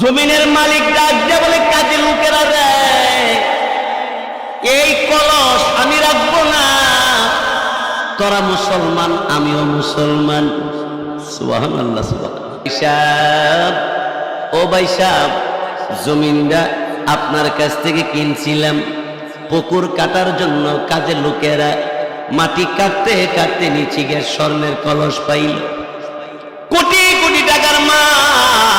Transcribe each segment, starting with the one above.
জমিনের মালিক ডাক বলে কাজে লোকেরা দেয় এই কলস আমি রাখব না। তোরা মুসলমান, আমিও মুসলমান। ও ভাই সাহেব, জমিনটা আপনার কাছ থেকে কিনছিলাম। পুকুর কাটার জন্য কাজে লোকেরা মাটি কাটতে কাটতে নিচে গিয়ে স্বর্ণের কলস পাইল। কোটি কোটি টাকার মাল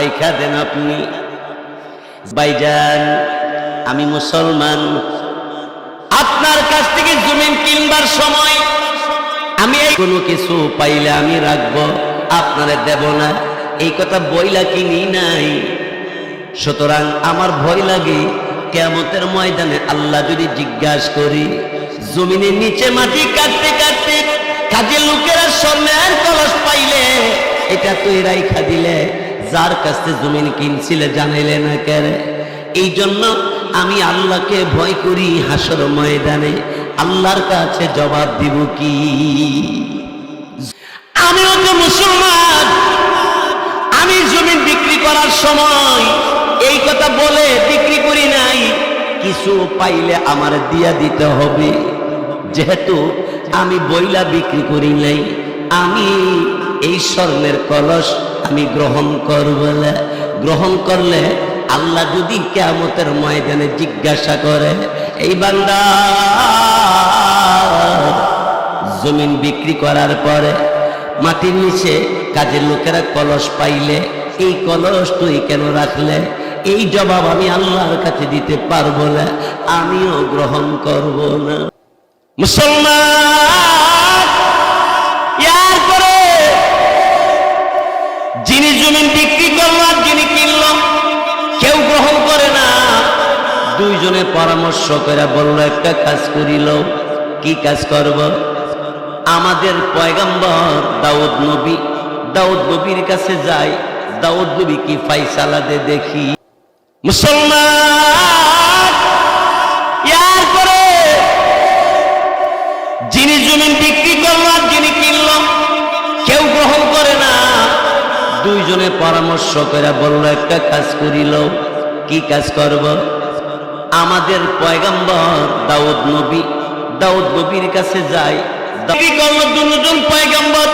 রাইখা দেন আপনি। ভাইজান, আমি মুসলমান। আপনার কাছ থেকে জমিন কিনবার সময় আমি কোনো কিছু পাইলে আমি রাখব, আপনারে দেব না। এই কথা বইলা কিনি নাই। সুতরাং আমার ভয় লাগে কেমতের ময়দানে আল্লাহ যদি জিজ্ঞাসা করি জমিনের নিচে মাটি কাটতে কাটতে কাজে লোকেরা স্বর্ণের কলস পাইলে, এটা তুই রাইখা দিলে যার কাছে জমিন কিনছিলে জানাইলে না কেরে? এই জন্য আমি আল্লাহকে ভয় করি হাসর ময়দানে। আল্লাহর কাছে জবাব দিব কি? আমিও মুসলমান। আমি জমি বিক্রি করার সময় এই কথা বলে বিক্রি করি নাই। কিছু পাইলে আমার দিয়া দিতে হবে। যেহেতু আমি বইলা বিক্রি করি নাই, আমি এই স্বর্ণের কলস আমি গ্রহণ করব গ্রহণ করলে আল্লাহ যদি কেমতের ময়দানে জিজ্ঞাসা করে, এই বান্দা, জমিন বিক্রি করার পরে মাটির নিচে কাজের লোকেরা কলস পাইলে, এই কলস তুই কেন রাখলে? এই জবাব আমি আল্লাহর কাছে দিতে পারব না, আমিও গ্রহণ করব না। মুসলমান! দুইজনে পরামর্শ করে বলল, একটা কাজ করিল কি কাজ করব? আমাদের পয়গাম্বর দাউদ নবী, দাউদ নবীর কাছে যাই, দাউদ নবী কি ফাইসালা দে দেখি? মুসলমান, ইয়ার করে যিনি জমিন বিক্রি করল যিনি কিনল, কেউ গ্রহণ করে না। দুইজনে পরামর্শ করে বলল, একটা কাজ করিল কি কাজ করব? আমাদের পয়গাম্বর দাউদ নবী, দাউদ নবীর কাছে দুজন পয়গাম্বর?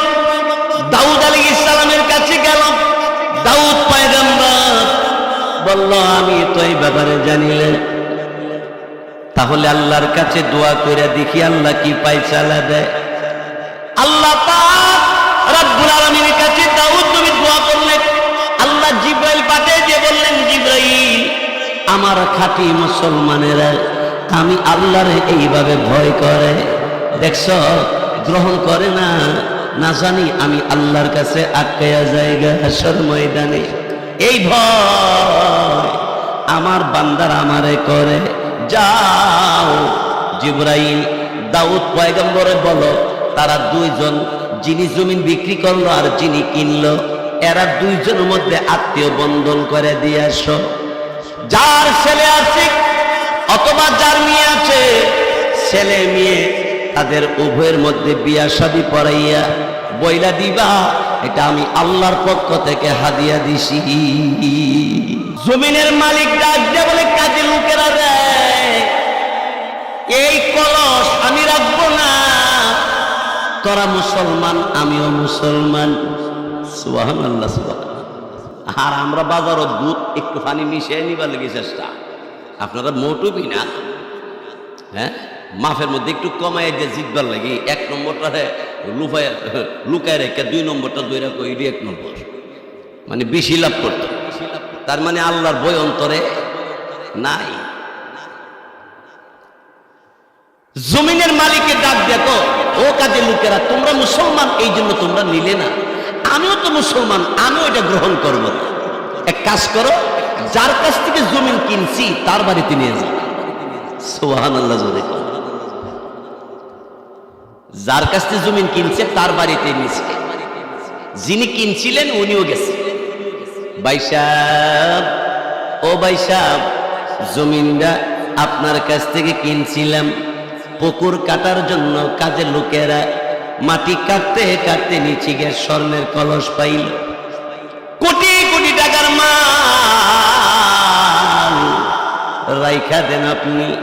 দাউদ আলী ইসলামের কাছে গেল। দাউদ পয়গাম্বর বলল, আমি তো এই ব্যাপারে জানিলে তাহলে আল্লাহর কাছে দোয়া করে দেখি আল্লাহ কি পাইচালা দেয়। আল্লাহ রব্বুল কাছে দাউদ নবী দোয়া করলেন। আল্লাহ জিব্রাইল আমার খাঁটি মুসলমানেরা, আমি আল্লাহর এইভাবে ভয় করে। দেখছ? গ্রহণ করে না। না জানি আমি আল্লাহর কাছে আটকাইয়া জায়গা হাসর ময়দানে। এই ভয় আমার বান্দার আমারে করে। যাও, জিব্রাইল, দাউদ পয়গম্বরে বলো, তারা দুইজন যিনি জমিন বিক্রি করল আর যিনি কিনলো, এরা দুইজনের মধ্যে আত্মীয় বন্ধন করে দিয়ে আসো। যার ছেলে আছে অথবা যার মেয়ে আছে, ছেলে মেয়ে তাদের উভয়ের মধ্যে বিয়া শাদী পড়াইয়া বইলা দিবা, এটা আমি আল্লাহর পক্ষ থেকে হাদিয়া দিছি। জমিনের মালিক ডাক বলে, কাজে লোকেরা দেয়, এই কলস আমি রাখব না। তোরা মুসলমান, আমিও মুসলমান। সুবাহান আল্লাহ সুবাহ আর আমরা বাজারত দুধ একটু পানি মিশিয়ে নিবার লেগে চেষ্টা। আপনারা মোটুবি না? হ্যাঁ? মাফের মধ্যে একটু কমাই দিয়ে জিতবার লাগে। এক নম্বরটা লুফায় লুকায় রেখে দুই নম্বরটা দুই রাখো এটি এক নম্বর। মানে বেশি লাভ করতো। তার মানে আল্লাহর বই অন্তরে নাই। জমিনের মালিককে ডাক দেখো, ও কাজে লোকেরা, তোমরা মুসলমান, এই জন্য তোমরা নিলে না। আমিও তো মুসলমান, আমিও এটা গ্রহণ করব। এক কাজ করো, যার কাছ থেকে জমিন কিনছি, তার বাড়িতে নিয়ে যাও। সোহান আল্লাহ জোরে যার কাছ থেকে জমিন কিনছে, তার বাড়িতে নিয়েছে। যিনি কিনছিলেন, উনিও গেছে। বাইসাব ও বাইসাব জমিনটা আপনার কাছ থেকে কিনছিলাম। পুকুর কাটার জন্য কাজের লোকেরা মাটি কাটতে কাটতে নিচে গিয়ে স্বর্ণের কলস পাইল। কোটি কোটি টাকার মাল রাইখা দেন আপনি।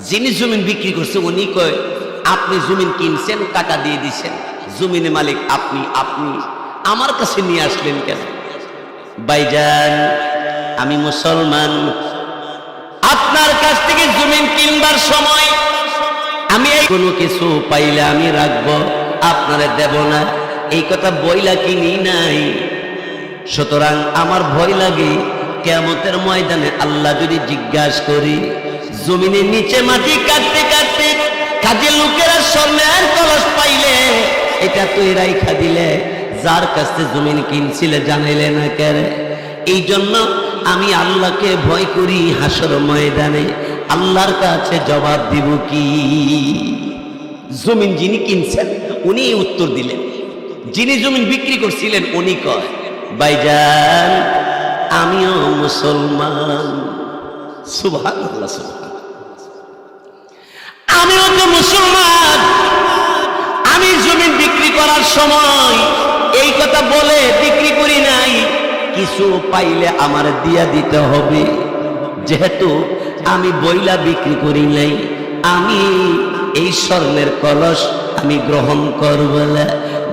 যিনি জমিন বিক্রি করছে, উনি কয়, আপনি জমিন কিনছেন, টাকা দিয়ে দিছেন। জমিনের মালিক আপনি আপনি। আমার কাছে নিয়ে আসলেন কেন? বাইজান আমি মুসলমান। আপনার কাছ থেকে জমিন কিনবার সময় আমি এই কোনো কিছু পাইলে আমি রাখব, আপনারে দেব না। এই কথা বইলা কিনি নাই। সুতরাং আমার ভয় লাগে কেমতের ময়দানে আল্লাহ যদি জিজ্ঞাসা করি জমিনের নিচে মাটি কাটতে কাটতে কাজে লোকেরা স্বর্ণের কলস পাইলে, এটা তুই রাইখা দিলে, যার কাছে জমিন কিনছিলে জানাইলে না কেরে। এই জন্য আমি আল্লাহকে ভয় করি হাসর ময়দানে। আল্লাহর কাছে জবাব দিব কি? জমিন যিনি কিনছেন উনি উত্তর দিলেন। যিনি জমিন বিক্রি করছিলেন, উনি কয় বাইজান আমিও মুসলমান। সুভান আমিও তো মুসলমান। আমি জমিন বিক্রি করার সময় এই কথা বলে বিক্রি করি নাই। কিছু পাইলে আমার দিয়া দিতে হবে। যেহেতু আমি বইলা বিক্রি করি নাই। আমি এই স্বর্ণের কলস আমি গ্রহণ করব।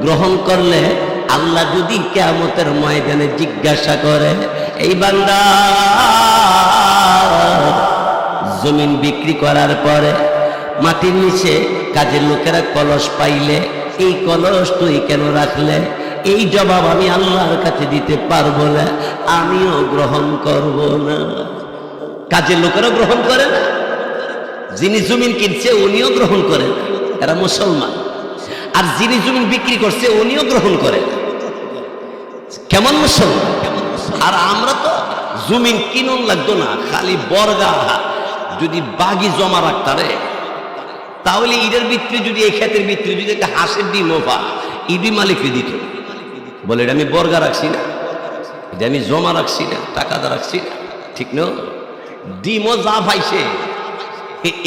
গ্রহণ করলে আল্লাহ যদি কেমতের ময়দানে জিজ্ঞাসা করে, এই বান্দা, জমিন বিক্রি করার পরে মাটির নিচে কাজের লোকেরা কলস পাইলে, এই কলস তুই কেন রাখলে? এই জবাব আমি আল্লাহর কাছে দিতে পারব না। আমিও গ্রহণ করব না। কাজের লোকেরা গ্রহণ করে না। যিনি জমিন কিনছে, উনিও গ্রহণ করেন এরা মুসলমান। আর যিনি জমিন বিক্রি করছে, উনিও গ্রহণ করেন কেমন মুসলমান? আর আমরা তো জমিন কিনুন লাগতো না, খালি বর্গা যদি বাগি জমা রাখতারে, তাহলে ঈদের ভিতরে যদি, এই ক্ষেতের ভিতরে যদি একটা হাঁসের ডিম ওপা ইডি মালিককে দিত। বলে, এটা আমি বর্গা রাখছি না। এটা আমি জমা রাখছি না, টাকা দা রাখছি না। ঠিক না ডিমও যা পাইছে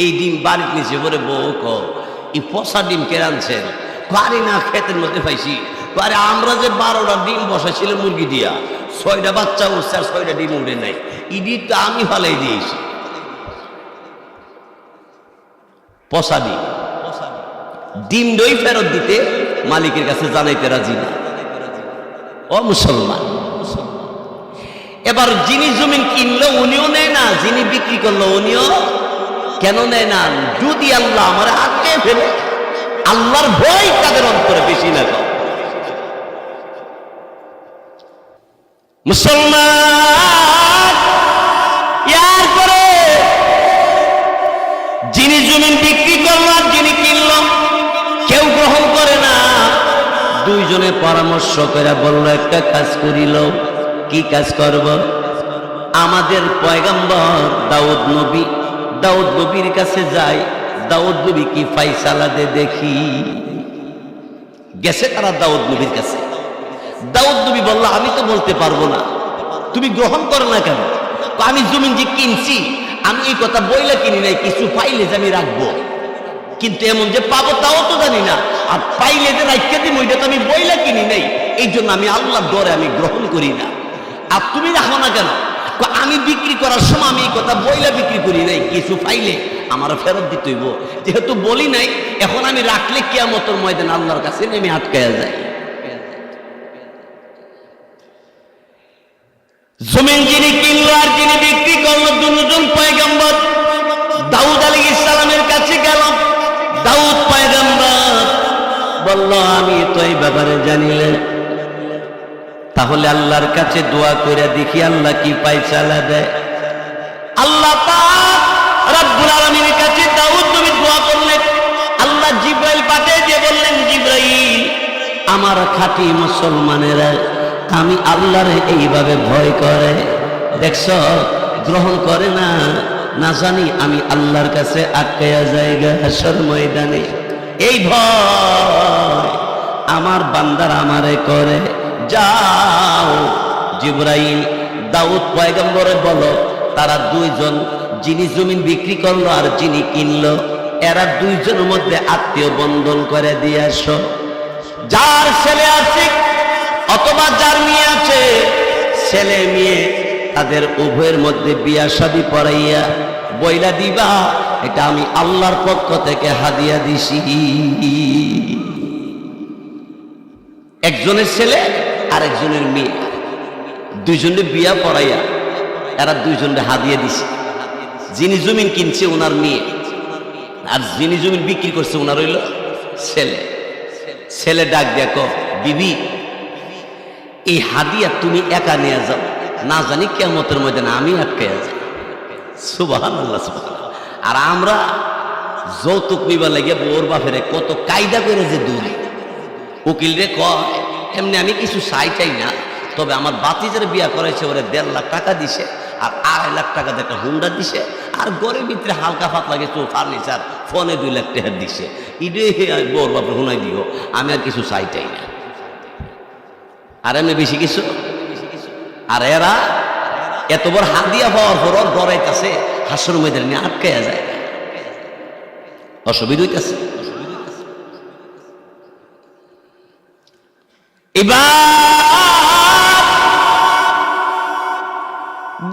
এই ডিম বাড়ির নিচে পরে বউ এই পচা ডিম কে আনছেন পারি না ক্ষেতের মধ্যে পাইছি পারে আমরা যে বারোটা ডিম বসাইছিলাম মুরগি দিয়া, ছয়টা বাচ্চা উঠছে আর ছয়টা ডিম উঠে নাই। ইডি তো আমি ফালাই দিয়েছি। পচা ডিম। ডিম দই ফেরত দিতে মালিকের কাছে জানাইতে রাজি না। ও মুসলমান। এবার যিনি জমিন কিনলো উনিও নেয় না, যিনি বিক্রি করল উনিও কেন নেয় না? যদি আল্লাহ আমার আটকে ফেলে, আল্লাহর ভয় তাদের অন্তরে বেশি না কম। মুসলমান, ইয়ার করে যিনি জমিন বিক্রি করল যিনি কিনলো, কেউ গ্রহণ করে না। দুইজনে পরামর্শ করে বলল, একটা কাজ করিল। কি কাজ করব? আমাদের পয়গম্বর দাউদ নবী, দাউদ নবীর কাছে যাই, দাউদ নবী কি ফাইসালা দে দেখি। গেছে তারা দাউদ নবীর কাছে? দাউদ নবী বলল, আমি তো বলতে পারব না। তুমি গ্রহণ করো না কেন? আমি জমিন যে কিনছি, আমি এই কথা বইলে কিনি নাই, কিছু পাইলে যে আমি রাখব। কিন্তু এমন যে পাবো তাও তো জানি না। আর পাইলে যে রাখতে দিই ওইটা তো আমি বইলা কিনি নাই। এই জন্য আমি আল্লাহর দরে আমি গ্রহণ করি না। আর তুমি রাখো না কেন? আমি বিক্রি করার সময় আমি এই কথা বইলা বিক্রি করি নাই, কিছু পাইলে আমার ফেরত দিতে হইব। যেহেতু বলি নাই, এখন আমি রাখলে কিয়ামতর ময়দান আল্লাহর কাছে নেমে আটকায়া যায়। জমিন যিনি কিনলো আর যিনি বিক্রি করল, দুজন পয়গম্বর। দাউদ আলী ইসলামের কাছে গেল। দাউদ পয়গম্বর বলল, আমি তো এই ব্যাপারে জানিলে তাহলে আল্লাহর কাছে দোয়া করে দেখি আল্লাহ কি পাইচালা দেয়। আল্লাহ রব্বুল আলামিনের কাছে দাউদ নবী দোয়া করলেন। আল্লাহ জিব্রাইল পাঠিয়ে দিয়ে বললেন, জিব্রাইল, আমার খাঁটি মুসলমানেরা আমি আল্লাহরে এইভাবে ভয় করে। দেখছ, গ্রহণ করে না। না জানি আমি আল্লাহর কাছে আটকাইয়া জায়গা ময়দানে। এই ভয় আমার বান্দার আমারে করে। যাও। জিব্রাইল, দাউদ পয়গম্বরে বলো, তারা দুইজন যিনি জমিন বিক্রি করল আর যিনি কিনলো, এরা দুইজনের মধ্যে আত্মীয় বন্ধন করে দিয়ে আসো। যার ছেলে আছে, অথবা যার মেয়ে আছে, ছেলে মেয়ে তাদের উভয়ের মধ্যে বিয়া শাদী পড়াইয়া বইলা দিবা, এটা আমি আল্লাহর পক্ষ থেকে হাদিয়া দিছি। একজনের ছেলে আর একজনের মেয়ে। দুইজনের বিয়া পড়াইয়া এরা দুইজনের হাদিয়া দিছে। যিনি জমিন কিনছে ওনার মেয়ে। আর যিনি জমিন বিক্রি করছে ওনার হইল ছেলে। ছেলে ডাক দেখো বিবি, এই হাদিয়া তুমি একা নিয়ে যাও। না জানি কেমতের মধ্যে না আমি আটকে যাই। সুবহান আর আমরা যৌতুক নিবার লাগে বোর বাপেরে কত কায়দা করে যে দূরে উকিল রে কয় এমনি আমি কিছু চাই চাই না। তবে আমার বাতিজার বিয়া করেছে, ওরে দেড় লাখ টাকা দিছে, আর আড়াই লাখ টাকা একটা হুন্ডা দিছে, আর গরিব ভিতরে হালকা ফাতলা কিছু ফার্নিচার ফোনে দুই লাখ টাকা দিছে। ইডে বোর বাপের হুনাই দিও, আমি আর কিছু চাই চাই না। আর এমনি বেশি কিছু? আর এরা এত বড় হাত দিয়া পাওয়ার পর ডরাইতেছে হাসর মেয়েদের নিয়ে আটকে যায়। অসুবিধা হইতেছে। এবার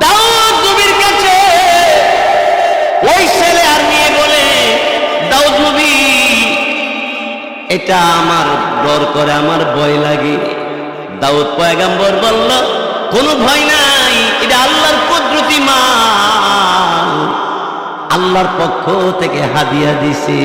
দাউদ নবীর কাছে ওই ছেলে আর মেয়ে বলে, দাউদ নবী, এটা আমার ডর করে আমার ভয় লাগে। দাউদ পয়গাম্বর বলল, কোনো ভয় নাই, এটা আল্লাহর কুদরতি মাল। আল্লাহর পক্ষ থেকে হাদিয়া দিছে।